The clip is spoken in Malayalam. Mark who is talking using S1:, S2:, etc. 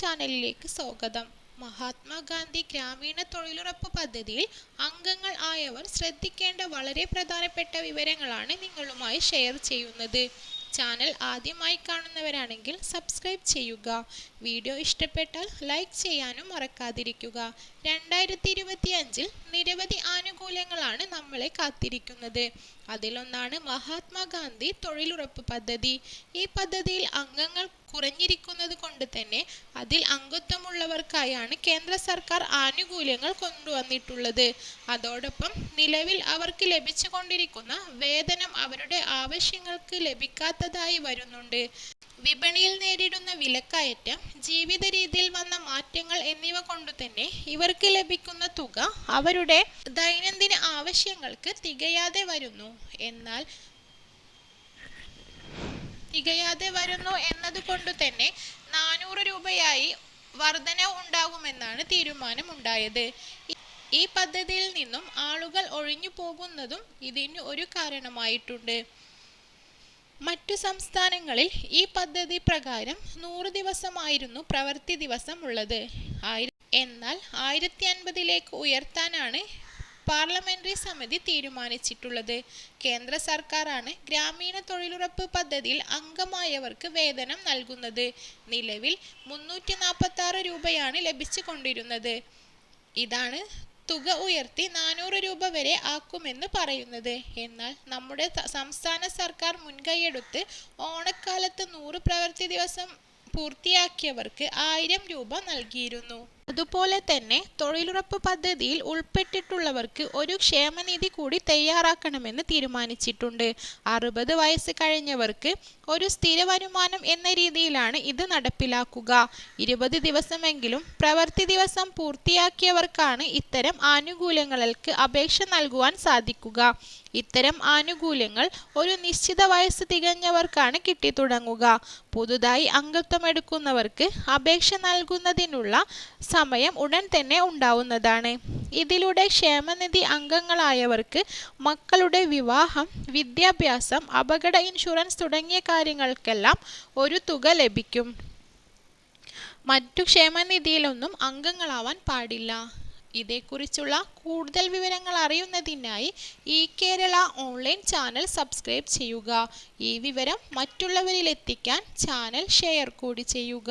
S1: ചാനലിലേക്ക് സ്വാഗതം. മഹാത്മാഗാന്ധി ഗ്രാമീണ തൊഴിലുറപ്പ് പദ്ധതിയിൽ അംഗങ്ങൾ ആയവർ ശ്രദ്ധിക്കേണ്ട വളരെ പ്രധാനപ്പെട്ട വിവരങ്ങളാണ് നിങ്ങളുമായി ഷെയർ ചെയ്യുന്നത്. ചാനൽ ആദ്യമായി കാണുന്നവരാണെങ്കിൽ സബ്സ്ക്രൈബ് ചെയ്യുക. വീഡിയോ ഇഷ്ടപ്പെട്ടാൽ ലൈക്ക് ചെയ്യാനും മറക്കാതിരിക്കുക. രണ്ടായിരത്തി ഇരുപത്തി അഞ്ചിൽ നിരവധി ആനുകൂല്യങ്ങളാണ് നമ്മളെ കാത്തിരിക്കുന്നത്. അതിലൊന്നാണ് മഹാത്മാഗാന്ധി തൊഴിലുറപ്പ് പദ്ധതി. ഈ പദ്ധതിയിൽ അംഗങ്ങൾ കുറഞ്ഞിരിക്കുന്നത് കൊണ്ട് തന്നെ അതിൽ അംഗത്വമുള്ളവർക്കായാണ് കേന്ദ്ര സർക്കാർ ആനുകൂല്യങ്ങൾ കൊണ്ടുവന്നിട്ടുള്ളത്. അതോടൊപ്പം നിലവിൽ അവർക്ക് ലഭിച്ചുകൊണ്ടിരിക്കുന്ന വേതനം അവരുടെ ആവശ്യങ്ങൾക്ക് ലഭിക്കാത്തതായി വരുന്നുണ്ട്. വിപണിയിൽ നേരിടുന്ന വിലക്കയറ്റം ജീവിത രീതിയിൽ വന്ന മാറ്റങ്ങൾ എന്നിവ കൊണ്ടുതന്നെ ഇവർക്ക് ലഭിക്കുന്ന തുക അവരുടെ ദൈനംദിന ആവശ്യങ്ങൾക്ക് തികയാതെ വരുന്നു. എന്നാൽ തികയാതെ വരുന്നു എന്നതുകൊണ്ട് തന്നെ നാനൂറ് രൂപയായി വർധന ഉണ്ടാകുമെന്നാണ് തീരുമാനമുണ്ടായത്. ഈ പദ്ധതിയിൽ നിന്നും ആളുകൾ ഒഴിഞ്ഞു പോകുന്നതും ഇതിന് ഒരു കാരണമായിട്ടുണ്ട്. മറ്റു സംസ്ഥാനങ്ങളിൽ ഈ പദ്ധതി പ്രകാരം നൂറ് ദിവസമായിരുന്നു പ്രവൃത്തി ദിവസം ഉള്ളത് എന്നാൽ ആയിരത്തി അൻപതിലേക്ക് ഉയർത്താനാണ് പാർലമെന്ററി സമിതി തീരുമാനിച്ചിട്ടുള്ളത്. കേന്ദ്ര സർക്കാരാണ് ഗ്രാമീണ തൊഴിലുറപ്പ് പദ്ധതിയിൽ അംഗമായവർക്ക് വേതനം നൽകുന്നത്. നിലവിൽ മുന്നൂറ്റി നാൽപ്പത്തി രൂപയാണ് ലഭിച്ചുകൊണ്ടിരുന്നത്. ഇതാണ് തുക ഉയർത്തി നാനൂറ് രൂപ വരെ ആക്കുമെന്ന് പറയുന്നത്. എന്നാൽ നമ്മുടെ സംസ്ഥാന സർക്കാർ മുൻകൈയെടുത്ത് ഓണക്കാലത്ത് നൂറ് പ്രവൃത്തി ദിവസം പൂർത്തിയാക്കിയവർക്ക് ആയിരം രൂപ നൽകിയിരുന്നു. അതുപോലെ തന്നെ തൊഴിലുറപ്പ് പദ്ധതിയിൽ ഉൾപ്പെട്ടിട്ടുള്ളവർക്ക് ഒരു ക്ഷേമനിധി കൂടി തയ്യാറാക്കണമെന്ന് തീരുമാനിച്ചിട്ടുണ്ട്. അറുപത് വയസ്സ് കഴിഞ്ഞവർക്ക് ഒരു സ്ഥിര വരുമാനം എന്ന രീതിയിലാണ് ഇത് നടപ്പിലാക്കുക. ഇരുപത് ദിവസമെങ്കിലും പ്രവൃത്തി ദിവസം പൂർത്തിയാക്കിയവർക്കാണ് ഇത്തരം ആനുകൂല്യങ്ങൾക്ക് അപേക്ഷ നൽകുവാൻ സാധിക്കുക. ഇത്തരം ആനുകൂല്യങ്ങൾ ഒരു നിശ്ചിത വയസ്സ് തികഞ്ഞവർക്കാണ് കിട്ടിത്തുടങ്ങുക. പുതുതായി അംഗത്വമെടുക്കുന്നവർക്ക് അപേക്ഷ നൽകുന്നതിനുള്ള സമയം ഉടൻ തന്നെ ഉണ്ടാവുന്നതാണ്. ഇതിലൂടെ ക്ഷേമനിധി അംഗങ്ങളായവർക്ക് മക്കളുടെ വിവാഹം വിദ്യാഭ്യാസം അപകട ഇൻഷുറൻസ് തുടങ്ങിയ കാര്യങ്ങൾക്കെല്ലാം ഒരു തുക ലഭിക്കും. മറ്റു ക്ഷേമനിധിയിലൊന്നും അംഗങ്ങളാവാൻ പാടില്ല. ഇതേക്കുറിച്ചുള്ള കൂടുതൽ വിവരങ്ങൾ അറിയുന്നതിനായി ഈ കേരള ഓൺലൈൻ ചാനൽ സബ്സ്ക്രൈബ് ചെയ്യുക. ഈ വിവരം മറ്റുള്ളവരിലെത്തിക്കാൻ ചാനൽ ഷെയർ കൂടി ചെയ്യുക.